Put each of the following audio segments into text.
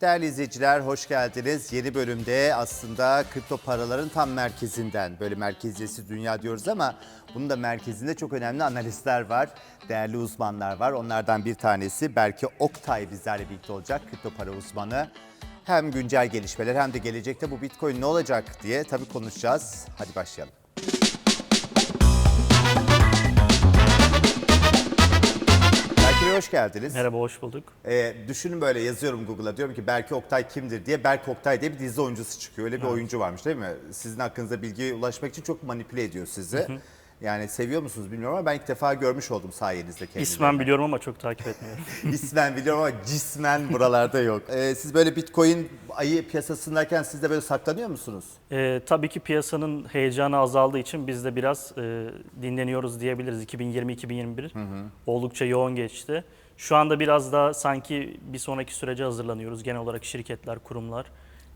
Değerli izleyiciler hoş geldiniz. Yeni bölümde aslında kripto paraların tam merkezinden böyle merkeziyetsiz dünya diyoruz ama bunun da merkezinde çok önemli analistler var. Değerli uzmanlar var. Onlardan bir tanesi Berke Oktay bizlerle birlikte olacak kripto para uzmanı. Hem güncel gelişmeler hem de gelecekte bu Bitcoin ne olacak diye tabii konuşacağız. Hadi başlayalım. Bey hoş geldiniz. Merhaba, hoş bulduk. Ee, düşünün böyle yazıyorum Google'a diyorum ki Berke Oktay kimdir diye Berk Oktay diye bir dizi oyuncusu çıkıyor. Öyle bir oyuncu varmış değil mi? Sizin hakkınızda bilgiye ulaşmak için çok manipüle ediyor sizi. Yani seviyor musunuz bilmiyorum ama ben ilk defa görmüş oldum sayenizde kendini. İsmen biliyorum ama çok takip etmiyorum. İsmen biliyorum ama cismen buralarda yok. Ee, siz böyle Bitcoin ayı piyasasındayken siz de böyle saklanıyor musunuz? Ee, tabii ki piyasanın heyecanı azaldığı için biz de biraz e, dinleniyoruz diyebiliriz. 2020-2021 oldukça yoğun geçti. Şu anda biraz daha sanki bir sonraki sürece hazırlanıyoruz. Genel olarak şirketler, kurumlar,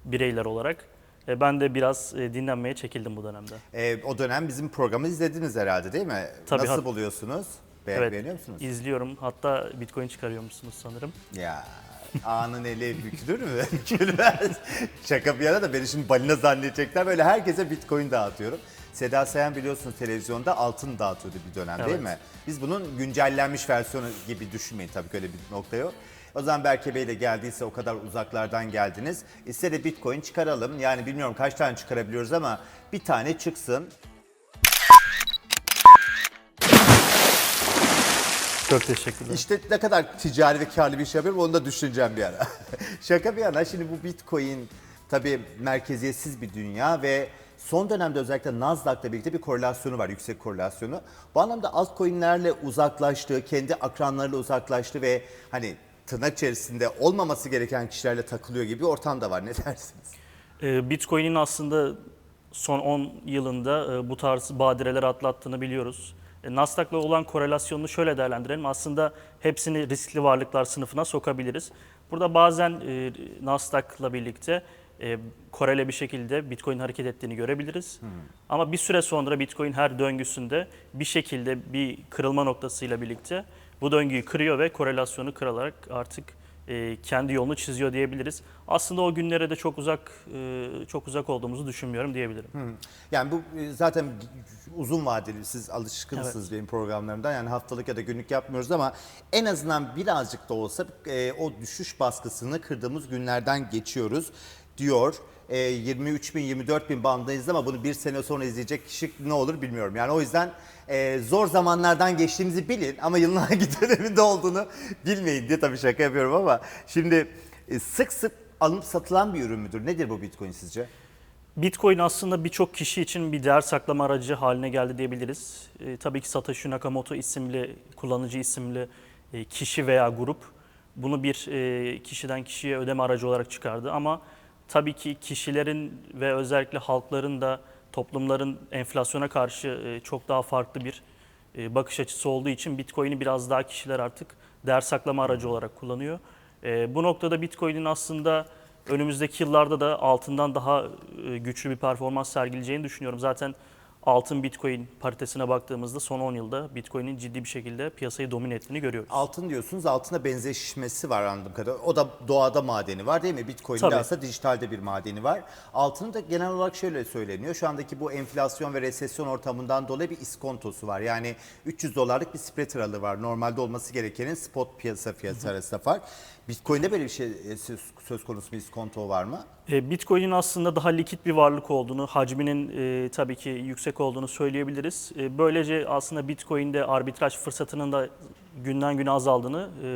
bireyler olarak. E, ben de biraz e, dinlenmeye çekildim bu dönemde. Ee, o dönem bizim programı izlediniz herhalde değil mi? Tabii, Nasıl hat- buluyorsunuz? Be- Evet, Beğeniyor musunuz? izliyorum. Hatta Bitcoin çıkarıyormuşsunuz sanırım. Ya anın eli bükülür mü? Bükülmez. Şaka bir yana da beni şimdi balina zannedecekler. Böyle herkese bitcoin dağıtıyorum. Seda Sayan biliyorsunuz televizyonda altın dağıtıyordu bir dönem değil Evet. mi? Biz bunun güncellenmiş versiyonu gibi düşünmeyin tabii ki öyle bir nokta yok. O zaman Berke Bey de geldiyse o kadar uzaklardan geldiniz. İste de bitcoin çıkaralım. Yani bilmiyorum kaç tane çıkarabiliyoruz ama bir tane çıksın. Çok teşekkürler. İşte ne kadar ticari ve karlı bir iş yapıyorum onu da düşüneceğim bir ara. Şaka bir yana şimdi bu Bitcoin tabii merkeziyetsiz bir dünya ve son dönemde özellikle Nasdaq'la birlikte bir korelasyonu var, yüksek korelasyonu. Bu anlamda altcoin'lerle uzaklaştı, kendi akranlarıyla uzaklaştı ve hani tırnak içerisinde olmaması gereken kişilerle takılıyor gibi bir ortam da var. Ne dersiniz? Ee, Bitcoin'in aslında son 10 yılında e, bu tarz badireler atlattığını biliyoruz. E, Nasdaq'la olan korelasyonunu şöyle değerlendirelim. Aslında hepsini riskli varlıklar sınıfına sokabiliriz. Burada bazen e, Nasdaq'la birlikte korele bir şekilde Bitcoin hareket ettiğini görebiliriz. Ama bir süre sonra Bitcoin her döngüsünde bir şekilde bir kırılma noktasıyla birlikte bu döngüyü kırıyor ve korelasyonu kırarak artık e, kendi yolunu çiziyor diyebiliriz. Aslında o günlere de çok uzak e, çok uzak olduğumuzu düşünmüyorum diyebilirim. Yani bu e, zaten uzun vadeli siz alışkınsınız benim programlarımdan yani haftalık ya da günlük yapmıyoruz ama en azından birazcık da olsa e, o düşüş baskısını kırdığımız günlerden geçiyoruz diyor. E, 23 bin 24 bin bandındayız ama bunu bir sene sonra izleyecek kişi ne olur bilmiyorum. Yani o yüzden e, zor zamanlardan geçtiğimizi bilin ama yılın hangi döneminde olduğunu bilmeyin diye tabii şaka yapıyorum ama şimdi e, sık sık alınıp satılan bir ürün müdür? Nedir bu Bitcoin sizce? Bitcoin aslında birçok kişi için bir değer saklama aracı haline geldi diyebiliriz. E, tabii ki Satoshi Nakamoto isimli, kullanıcı isimli e, kişi veya grup bunu bir e, kişiden kişiye ödeme aracı olarak çıkardı. Ama tabii ki kişilerin ve özellikle halkların da toplumların enflasyona karşı e, çok daha farklı bir e, bakış açısı olduğu için Bitcoin'i biraz daha kişiler artık değer saklama aracı olarak kullanıyor. E, bu noktada Bitcoin'in aslında önümüzdeki yıllarda da altından daha güçlü bir performans sergileyeceğini düşünüyorum. Zaten altın Bitcoin paritesine baktığımızda son 10 yılda Bitcoin'in ciddi bir şekilde piyasayı domine ettiğini görüyoruz. Altın diyorsunuz altına benzeşmesi var anladığım kadarıyla. O da doğada madeni var değil mi? Bitcoin'de Tabii. aslında dijitalde bir madeni var. Altının da genel olarak şöyle söyleniyor. Şu andaki bu enflasyon ve resesyon ortamından dolayı bir iskontosu var. Yani 300 dolarlık bir spread aralığı var. Normalde olması gerekenin spot piyasa fiyatı arasında fark. Bitcoin'de böyle bir şey e, söz, konusu bir iskonto var mı? E, Bitcoin'in aslında daha likit bir varlık olduğunu, hacminin e, tabii ki yüksek olduğunu söyleyebiliriz. E, böylece aslında Bitcoin'de arbitraj fırsatının da günden güne azaldığını e,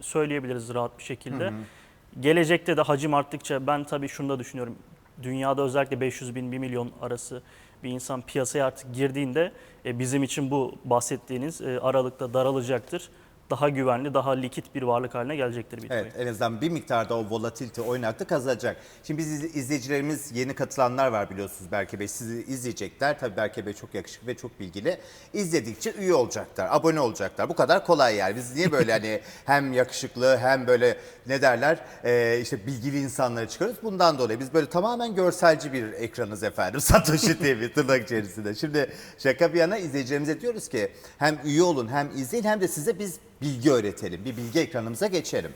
söyleyebiliriz rahat bir şekilde. Gelecekte de hacim arttıkça ben tabii şunu da düşünüyorum. Dünyada özellikle 500 bin 1 milyon arası bir insan piyasaya artık girdiğinde e, bizim için bu bahsettiğiniz aralıkta daralacaktır. Daha güvenli, daha likit bir varlık haline gelecektir Bitcoin. Evet en azından bir miktarda o volatilite oynakta kazanacak. Şimdi biz iz- izleyicilerimiz yeni katılanlar var biliyorsunuz Berke Bey. Sizi izleyecekler. Tabii Berke Bey çok yakışıklı ve çok bilgili. İzledikçe üye olacaklar, abone olacaklar. Bu kadar kolay yani. Biz niye böyle hani hem yakışıklı hem böyle ne derler e, işte bilgili insanları çıkarıyoruz. Bundan dolayı biz böyle tamamen görselci bir ekranız efendim. Satoshi TV tırnak içerisinde. Şimdi şaka bir yana izleyicilerimize diyoruz ki hem üye olun hem izleyin hem de size biz bilgi öğretelim. Bir bilgi ekranımıza geçelim.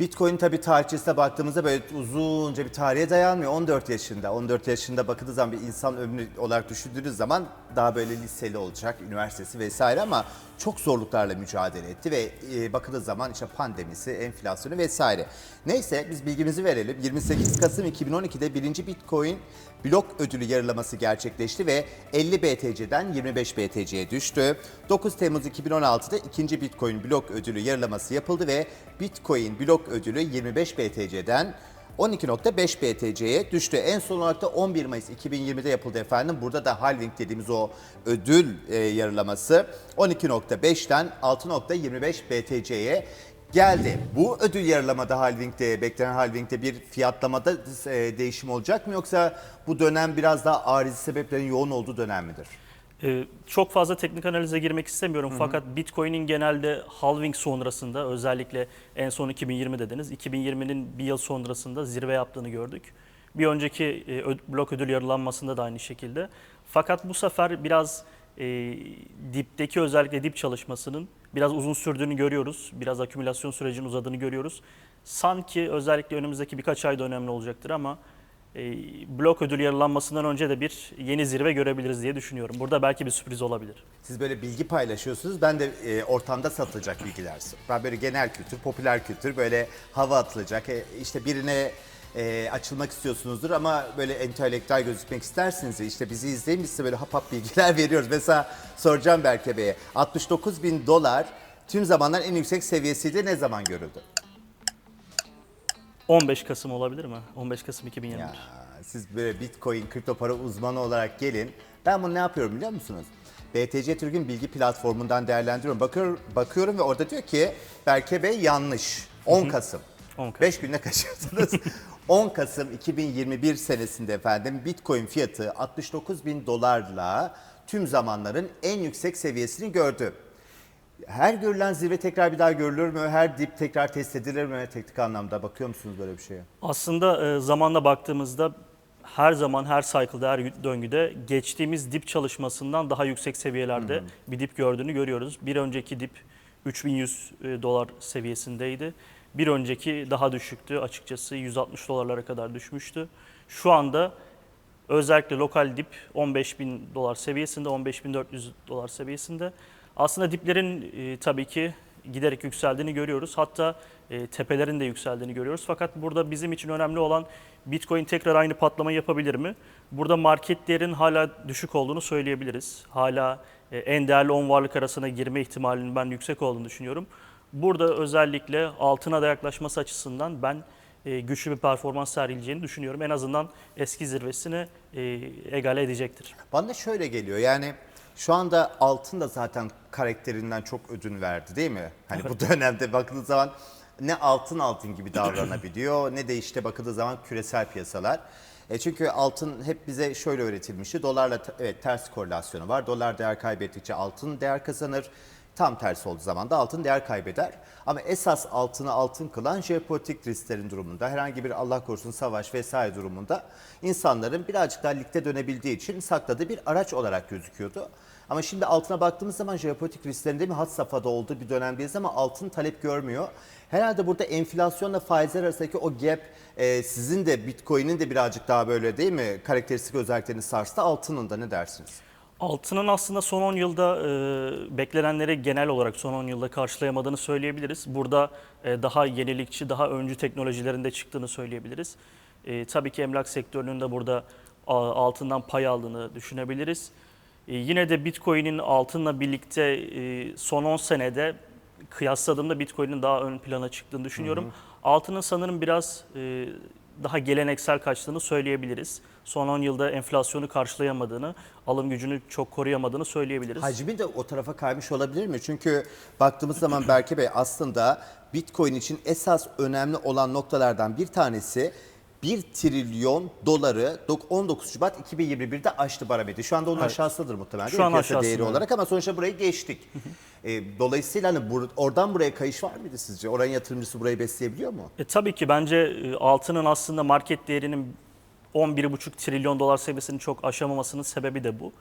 Bitcoin tabii tarihçesine baktığımızda böyle uzunca bir tarihe dayanmıyor. 14 yaşında. 14 yaşında bakıldığı zaman bir insan ömrü olarak düşündüğünüz zaman daha böyle liseli olacak, üniversitesi vesaire ama çok zorluklarla mücadele etti ve e, bakıldığı zaman işte pandemisi, enflasyonu vesaire. Neyse biz bilgimizi verelim. 28 Kasım 2012'de birinci Bitcoin blok ödülü yarılaması gerçekleşti ve 50 BTC'den 25 BTC'ye düştü. 9 Temmuz 2016'da ikinci Bitcoin blok ödülü yarılaması yapıldı ve Bitcoin blok ödülü 25 BTC'den 12.5 BTC'ye düştü. En son olarak da 11 Mayıs 2020'de yapıldı efendim. Burada da halving dediğimiz o ödül e, yarılaması 12.5'ten 6.25 BTC'ye geldi. Bu ödül yarılamada halvingde, beklenen halvingde bir fiyatlamada e, değişim olacak mı yoksa bu dönem biraz daha arizi sebeplerin yoğun olduğu dönem midir? Ee, çok fazla teknik analize girmek istemiyorum fakat Bitcoin'in genelde halving sonrasında özellikle en son 2020 dediniz. 2020'nin bir yıl sonrasında zirve yaptığını gördük. Bir önceki e, ö- blok ödül yarılanmasında da aynı şekilde. Fakat bu sefer biraz e, dipteki özellikle dip çalışmasının biraz uzun sürdüğünü görüyoruz. Biraz akümülasyon sürecinin uzadığını görüyoruz. Sanki özellikle önümüzdeki birkaç ayda önemli olacaktır ama blok ödül yarılanmasından önce de bir yeni zirve görebiliriz diye düşünüyorum. Burada belki bir sürpriz olabilir. Siz böyle bilgi paylaşıyorsunuz. Ben de e, ortamda satılacak bilgiler. Ben böyle genel kültür, popüler kültür böyle hava atılacak. E, işte birine e, açılmak istiyorsunuzdur ama böyle entelektüel gözükmek istersiniz. İşte bizi izleyin biz size böyle hap hap bilgiler veriyoruz. Mesela soracağım Berke Bey'e. 69 bin dolar tüm zamanların en yüksek seviyesiydi. Ne zaman görüldü? 15 Kasım olabilir mi? 15 Kasım 2021. Ya, siz böyle Bitcoin, kripto para uzmanı olarak gelin. Ben bunu ne yapıyorum biliyor musunuz? BTC Türk'ün bilgi platformundan değerlendiriyorum. Bakıyor, bakıyorum ve orada diyor ki Berke Bey yanlış. 10 Kasım. 10 Kasım. 5 günde kaçırdınız. 10 Kasım 2021 senesinde efendim Bitcoin fiyatı 69 bin dolarla tüm zamanların en yüksek seviyesini gördü. Her görülen zirve tekrar bir daha görülür mü? Her dip tekrar test edilir mi? Teknik anlamda bakıyor musunuz böyle bir şeye? Aslında e, zamanla baktığımızda her zaman her cycle'da her döngüde geçtiğimiz dip çalışmasından daha yüksek seviyelerde bir dip gördüğünü görüyoruz. Bir önceki dip 3100 e, dolar seviyesindeydi. Bir önceki daha düşüktü açıkçası 160 dolarlara kadar düşmüştü. Şu anda özellikle lokal dip 15 bin dolar seviyesinde, 15.400 dolar seviyesinde. Aslında diplerin e, tabii ki giderek yükseldiğini görüyoruz. Hatta e, tepelerin de yükseldiğini görüyoruz. Fakat burada bizim için önemli olan Bitcoin tekrar aynı patlamayı yapabilir mi? Burada market değerin hala düşük olduğunu söyleyebiliriz. Hala e, en değerli 10 varlık arasına girme ihtimalinin ben yüksek olduğunu düşünüyorum. Burada özellikle altına da yaklaşması açısından ben e, güçlü bir performans sergileyeceğini düşünüyorum. En azından eski zirvesini e, egale edecektir. Bana şöyle geliyor yani şu anda altın da zaten karakterinden çok ödün verdi değil mi? Hani bu dönemde bakıldığı zaman ne altın altın gibi davranabiliyor ne de işte bakıldığı zaman küresel piyasalar. E çünkü altın hep bize şöyle öğretilmişti. Dolarla evet ters korelasyonu var. Dolar değer kaybettikçe altın değer kazanır. Tam tersi olduğu zaman da altın değer kaybeder. Ama esas altını altın kılan jeopolitik risklerin durumunda, herhangi bir Allah korusun savaş vesaire durumunda insanların birazcık daha ligde dönebildiği için sakladığı bir araç olarak gözüküyordu. Ama şimdi altına baktığımız zaman jeopolitik risklerinde mi had safhada olduğu bir dönemdeyiz ama altın talep görmüyor. Herhalde burada enflasyonla faizler arasındaki o gap e, sizin de Bitcoin'in de birazcık daha böyle değil mi karakteristik özelliklerini sarstı. Altının da ne dersiniz? Altının aslında son 10 yılda e, beklenenleri genel olarak son 10 yılda karşılayamadığını söyleyebiliriz. Burada e, daha yenilikçi, daha öncü teknolojilerin de çıktığını söyleyebiliriz. E, tabii ki emlak sektörünün de burada a, altından pay aldığını düşünebiliriz. E, yine de Bitcoin'in altınla birlikte e, son 10 senede kıyasladığımda Bitcoin'in daha ön plana çıktığını düşünüyorum. Altının sanırım biraz e, daha geleneksel kaçtığını söyleyebiliriz. Son 10 yılda enflasyonu karşılayamadığını, alım gücünü çok koruyamadığını söyleyebiliriz. Hacmi de o tarafa kaymış olabilir mi? Çünkü baktığımız zaman Berke Bey aslında Bitcoin için esas önemli olan noktalardan bir tanesi 1 trilyon doları dok- 19 Şubat 2021'de aştı barometre. Şu anda onun aşağısıdır muhtemelen. Şu an Piyasa değeri olarak ama sonuçta burayı geçtik. E, dolayısıyla hani bur- oradan buraya kayış var mıydı sizce? Oranın yatırımcısı burayı besleyebiliyor mu? E, tabii ki bence e, altının aslında market değerinin 11,5 trilyon dolar seviyesini çok aşamamasının sebebi de bu.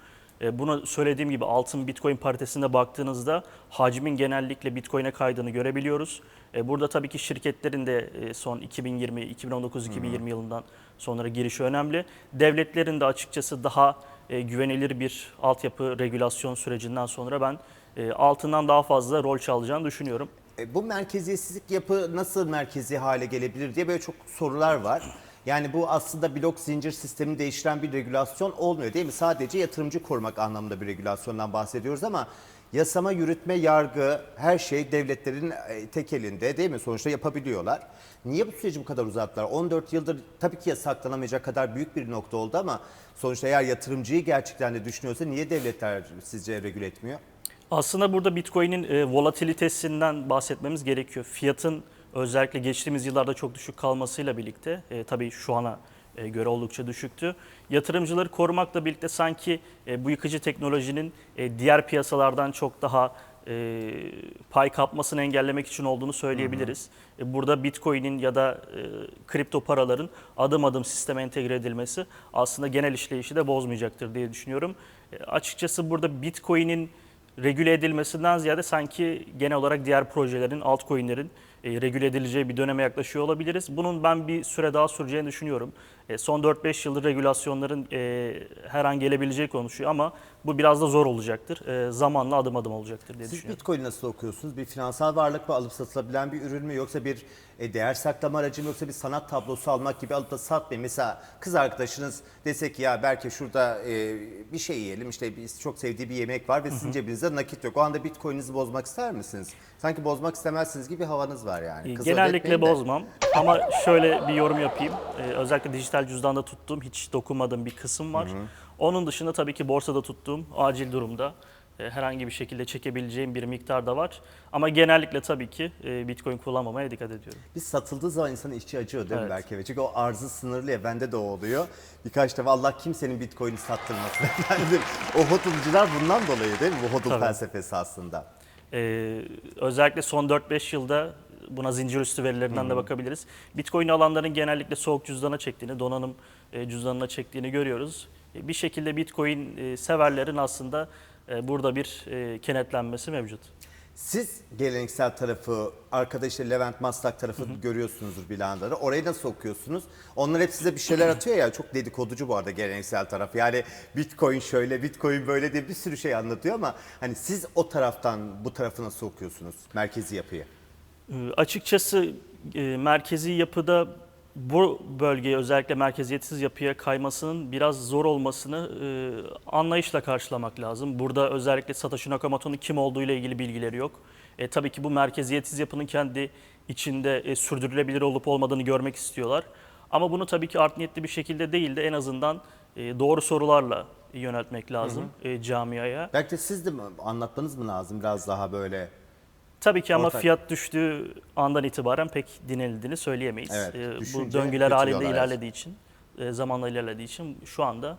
E, Bunu söylediğim gibi altın Bitcoin paritesine baktığınızda hacmin genellikle Bitcoin'e kaydığını görebiliyoruz. E, Burada tabii ki şirketlerin de e, son 2020, 2019-2020 yılından sonra girişi önemli. Devletlerin de açıkçası daha e, güvenilir bir altyapı regülasyon sürecinden sonra ben e, altından daha fazla rol çalacağını düşünüyorum. E, Bu merkeziyetsizlik yapı nasıl merkezi hale gelebilir diye böyle çok sorular var. Yani bu aslında blok zincir sistemini değiştiren bir regülasyon olmuyor değil mi? Sadece yatırımcı korumak anlamında bir regülasyondan bahsediyoruz ama yasama, yürütme, yargı her şey devletlerin e, tek elinde değil mi? Sonuçta yapabiliyorlar. Niye bu süreci bu kadar uzattılar? 14 yıldır tabii ki yasaklanamayacak kadar büyük bir nokta oldu ama sonuçta eğer yatırımcıyı gerçekten de düşünüyorsa niye devletler sizce regüle etmiyor? Aslında burada Bitcoin'in e, volatilitesinden bahsetmemiz gerekiyor. Fiyatın özellikle geçtiğimiz yıllarda çok düşük kalmasıyla birlikte, e, tabii şu ana göre oldukça düşüktü. Yatırımcıları korumakla birlikte sanki e, bu yıkıcı teknolojinin e, diğer piyasalardan çok daha e, pay kapmasını engellemek için olduğunu söyleyebiliriz. E, Burada Bitcoin'in ya da e, kripto paraların adım adım sisteme entegre edilmesi aslında genel işleyişi de bozmayacaktır diye düşünüyorum. E, Açıkçası burada Bitcoin'in regüle edilmesinden ziyade sanki genel olarak diğer projelerin, altcoin'lerin e, regüle edileceği bir döneme yaklaşıyor olabiliriz. Bunun ben bir süre daha süreceğini düşünüyorum. E, son 4-5 yıldır regülasyonların e, her an gelebileceği konuşuyor ama bu biraz da zor olacaktır. E, zamanla adım adım olacaktır diye Siz düşünüyorum. Bitcoin nasıl okuyorsunuz? Bir finansal varlık mı alıp satılabilen bir ürün mü yoksa bir e, değer saklama aracı mı yoksa bir sanat tablosu almak gibi alıp da satmayın. Mesela kız arkadaşınız dese ki ya belki şurada e, bir şey yiyelim işte biz çok sevdiği bir yemek var ve sizin cebinizde nakit yok. O anda Bitcoin'inizi bozmak ister misiniz? Sanki bozmak istemezsiniz gibi havanız var yani. Kız Genellikle de. bozmam ama şöyle bir yorum yapayım. E, özellikle dijital cüzdanda tuttuğum, hiç dokunmadığım bir kısım var. Onun dışında tabii ki borsada tuttuğum acil durumda e, herhangi bir şekilde çekebileceğim bir miktar da var. Ama genellikle tabii ki e, Bitcoin kullanmamaya dikkat ediyorum. Biz satıldığı zaman insanın içi acıyor değil mi Evet. belki? Evet. Çünkü o arzı sınırlı ya bende de o oluyor. Birkaç defa Allah kimsenin bitcoin'i sattırmasın efendim. O hodulcular bundan dolayı değil mi? Bu hodul Tabii. felsefesi aslında. Ee, özellikle son 4-5 yılda buna zincir üstü verilerinden de bakabiliriz. Bitcoin alanların genellikle soğuk cüzdana çektiğini, donanım e, cüzdanına çektiğini görüyoruz. E, Bir şekilde Bitcoin e, severlerin aslında burada bir kenetlenmesi mevcut. Siz geleneksel tarafı, arkada işte Levent Maslak tarafı görüyorsunuzdur bilanları. Orayı nasıl okuyorsunuz? Onlar hep size bir şeyler atıyor ya. Çok dedikoducu bu arada geleneksel taraf. Yani Bitcoin şöyle, Bitcoin böyle diye bir sürü şey anlatıyor ama hani siz o taraftan bu tarafı nasıl okuyorsunuz? Merkezi yapıyı. Ee, Açıkçası e, merkezi yapıda bu bölgeye özellikle merkeziyetsiz yapıya kaymasının biraz zor olmasını e, anlayışla karşılamak lazım. Burada özellikle Satoshi Nakamoto'nun kim olduğu ile ilgili bilgileri yok. E, tabii ki bu merkeziyetsiz yapının kendi içinde e, sürdürülebilir olup olmadığını görmek istiyorlar. Ama bunu tabii ki art niyetli bir şekilde değil de en azından e, doğru sorularla yöneltmek lazım e, camiaya. Belki de siz de mi- anlatmanız mı lazım biraz daha böyle? Tabii ki ama Ortak. fiyat düştüğü andan itibaren pek dinlenildiğini söyleyemeyiz. Evet, Ee, bu düşünce döngüler halinde evet. ilerlediği için, e, zamanla ilerlediği için şu anda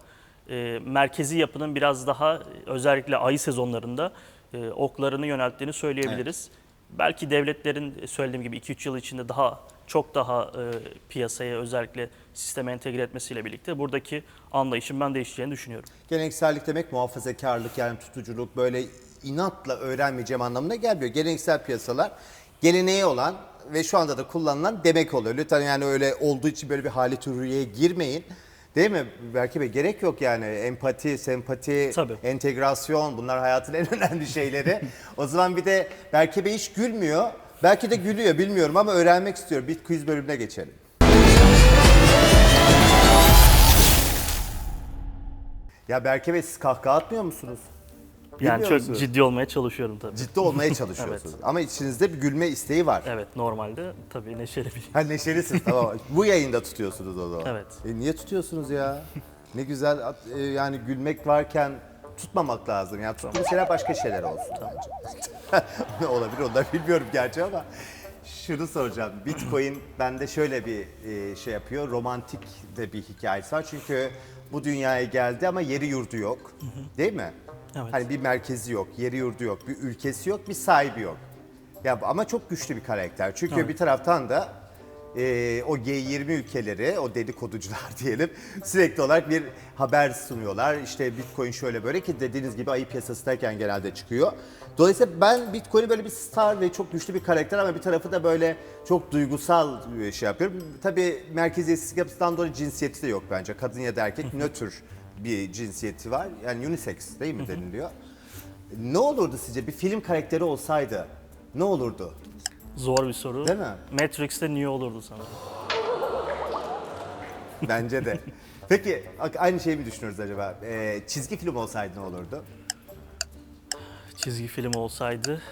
e, merkezi yapının biraz daha e, özellikle ayı sezonlarında e, oklarını yönelttiğini söyleyebiliriz. Belki devletlerin e, söylediğim gibi 2-3 yıl içinde daha çok daha e, piyasaya özellikle sisteme entegre etmesiyle birlikte buradaki anlayışın ben değişeceğini düşünüyorum. Geleneksellik demek muhafazakarlık yani tutuculuk böyle inatla öğrenmeyeceğim anlamına gelmiyor. Geleneksel piyasalar geleneği olan ve şu anda da kullanılan demek oluyor. Lütfen yani öyle olduğu için böyle bir hali hürriyeye girmeyin. Değil mi Berke Bey? Gerek yok yani. Empati, sempati, Tabii. entegrasyon bunlar hayatın en önemli şeyleri. o zaman bir de Berke Bey hiç gülmüyor. Belki de gülüyor bilmiyorum ama öğrenmek istiyor. Bir quiz bölümüne geçelim. Ya Berke Bey siz kahkaha atmıyor musunuz? Yani Bilmiyor çok musunuz? ciddi olmaya çalışıyorum tabii. Ciddi olmaya çalışıyorsunuz. Ama içinizde bir gülme isteği var. Evet normalde tabii neşeli bir Ha neşelisiniz tamam. Bu yayında tutuyorsunuz o zaman. Evet. E, niye tutuyorsunuz ya? Ne güzel at- e, yani gülmek varken tutmamak lazım. Yani tuttuğum şeyler başka şeyler olsun bence. ne olabilir onlar bilmiyorum gerçi ama. Şunu soracağım. Bitcoin bende şöyle bir e, şey yapıyor. Romantik de bir hikayesi var. Çünkü bu dünyaya geldi ama yeri yurdu yok. Değil mi? Evet. Hani bir merkezi yok, yeri yurdu yok, bir ülkesi yok, bir sahibi yok. Ya ama çok güçlü bir karakter. Çünkü bir taraftan da e, o G20 ülkeleri, o dedikoducular diyelim sürekli olarak bir haber sunuyorlar. İşte Bitcoin şöyle böyle ki dediğiniz gibi ayı piyasasındayken genelde çıkıyor. Dolayısıyla ben Bitcoin'i böyle bir star ve çok güçlü bir karakter ama bir tarafı da böyle çok duygusal bir şey yapıyorum. Tabii merkeziyetsiz yapısından dolayı cinsiyeti de yok bence. Kadın ya da erkek nötr bir cinsiyeti var. Yani unisex değil mi deniliyor? Ne olurdu sizce bir film karakteri olsaydı ne olurdu? Zor bir soru. Değil mi? Matrix'te niye olurdu sana? Bence de. Peki aynı şeyi mi düşünüyoruz acaba? Ee, çizgi film olsaydı ne olurdu? Çizgi film olsaydı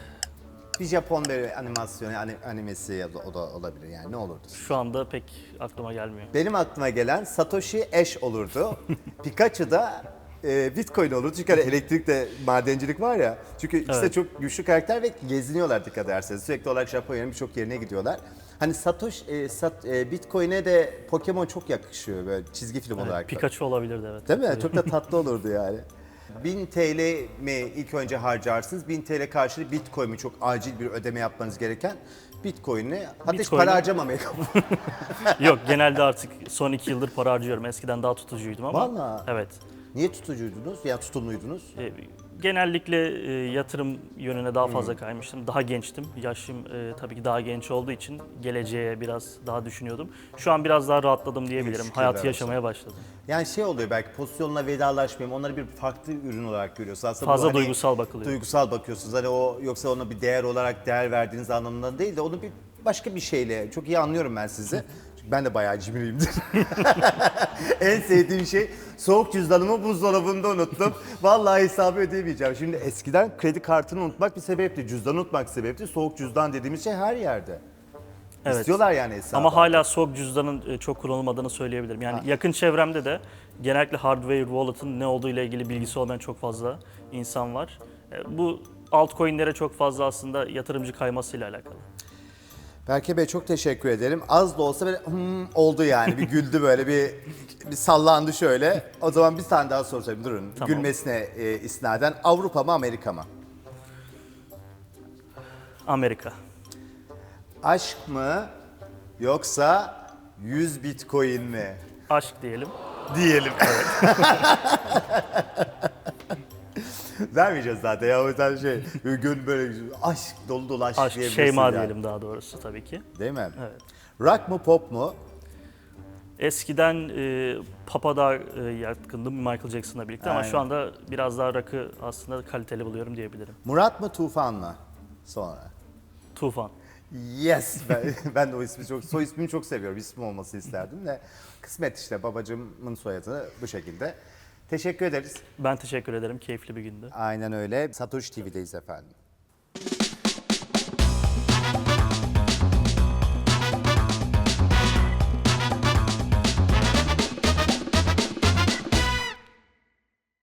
Bir Japon bir animasyon, yani animesi ya da o da olabilir yani ne olurdu? şu anda pek aklıma gelmiyor. Benim aklıma gelen Satoshi Ash olurdu. Pikachu da e, Bitcoin olurdu. Çünkü hani elektrikte madencilik var ya. Çünkü ikisi de Evet. çok güçlü karakter ve geziniyorlar dikkat ederseniz. Sürekli olarak Japonya'nın birçok yerine gidiyorlar. Hani Satoshi, e, Sat, e, Bitcoin'e de Pokemon çok yakışıyor böyle çizgi film olarak. da. Pikachu olabilirdi evet. Değil mi? Çok da tatlı olurdu yani. 1000 TL mi ilk önce harcarsınız? 1000 TL karşılığı Bitcoin mi? Çok acil bir ödeme yapmanız gereken Bitcoin'i. Hatta hiç Bitcoin'i- para harcamamaya Yok genelde artık son iki yıldır para harcıyorum. Eskiden daha tutucuydum ama. Vallahi. Evet. Niye tutucuydunuz? Ya tutumluydunuz? E, Genellikle e, yatırım yönüne daha fazla kaymıştım. Daha gençtim. Yaşım e, tabii ki daha genç olduğu için geleceğe biraz daha düşünüyordum. Şu an biraz daha rahatladım diyebilirim. Şükürler Hayatı olsun. yaşamaya başladım. Yani şey oluyor belki pozisyonla vedalaşmayayım. Onları bir farklı ürün olarak görüyorsunuz. Aslında bu Fazla hani duygusal bakılıyor. Duygusal bakıyorsunuz. Hani o yoksa ona bir değer olarak değer verdiğiniz anlamında değil de onu bir başka bir şeyle çok iyi anlıyorum ben sizi. Ben de bayağı cimriyimdir. en sevdiğim şey soğuk cüzdanımı buzdolabında unuttum. Vallahi hesabı ödeyemeyeceğim. Şimdi eskiden kredi kartını unutmak bir sebepti. Cüzdanı unutmak sebepti. Soğuk cüzdan dediğimiz şey her yerde. Evet. İstiyorlar yani hesabı. Ama hala soğuk cüzdanın e, çok kullanılmadığını söyleyebilirim. Yani yakın çevremde de genellikle hardware wallet'ın ne olduğu ile ilgili bilgisi olmayan çok fazla insan var. E, Bu altcoin'lere çok fazla aslında yatırımcı kaymasıyla alakalı. Berke Bey çok teşekkür ederim. Az da olsa böyle hmm, oldu yani. Bir güldü böyle bir bir sallandı şöyle. O zaman bir tane daha soru sorayım. Durun. Tamam. Gülmesine e, isnaden Avrupa mı Amerika mı? Amerika. Aşk mı yoksa 100 bitcoin mi? Aşk diyelim. Diyelim. Vermeyeceğiz zaten ya o yüzden şey gün böyle aşk dolu dolu aşk, Aşk, diyebilirsin Şeyma yani. diyelim daha doğrusu tabii ki. Değil mi? Evet. Rock mu pop mu? Eskiden e, Papa daha e, yatkındım Michael Jackson'la birlikte ama Aynen. şu anda biraz daha rock'ı aslında kaliteli buluyorum diyebilirim. Murat mı Tufan mı? Sonra. Tufan. Yes. Ben, ben de o ismi çok, soy ismini çok seviyorum. İsmi olması isterdim de. Kısmet işte babacığımın soyadı bu şekilde. Teşekkür ederiz. Ben teşekkür ederim. Keyifli bir gündü. Aynen öyle. Satoshi TV'deyiz efendim.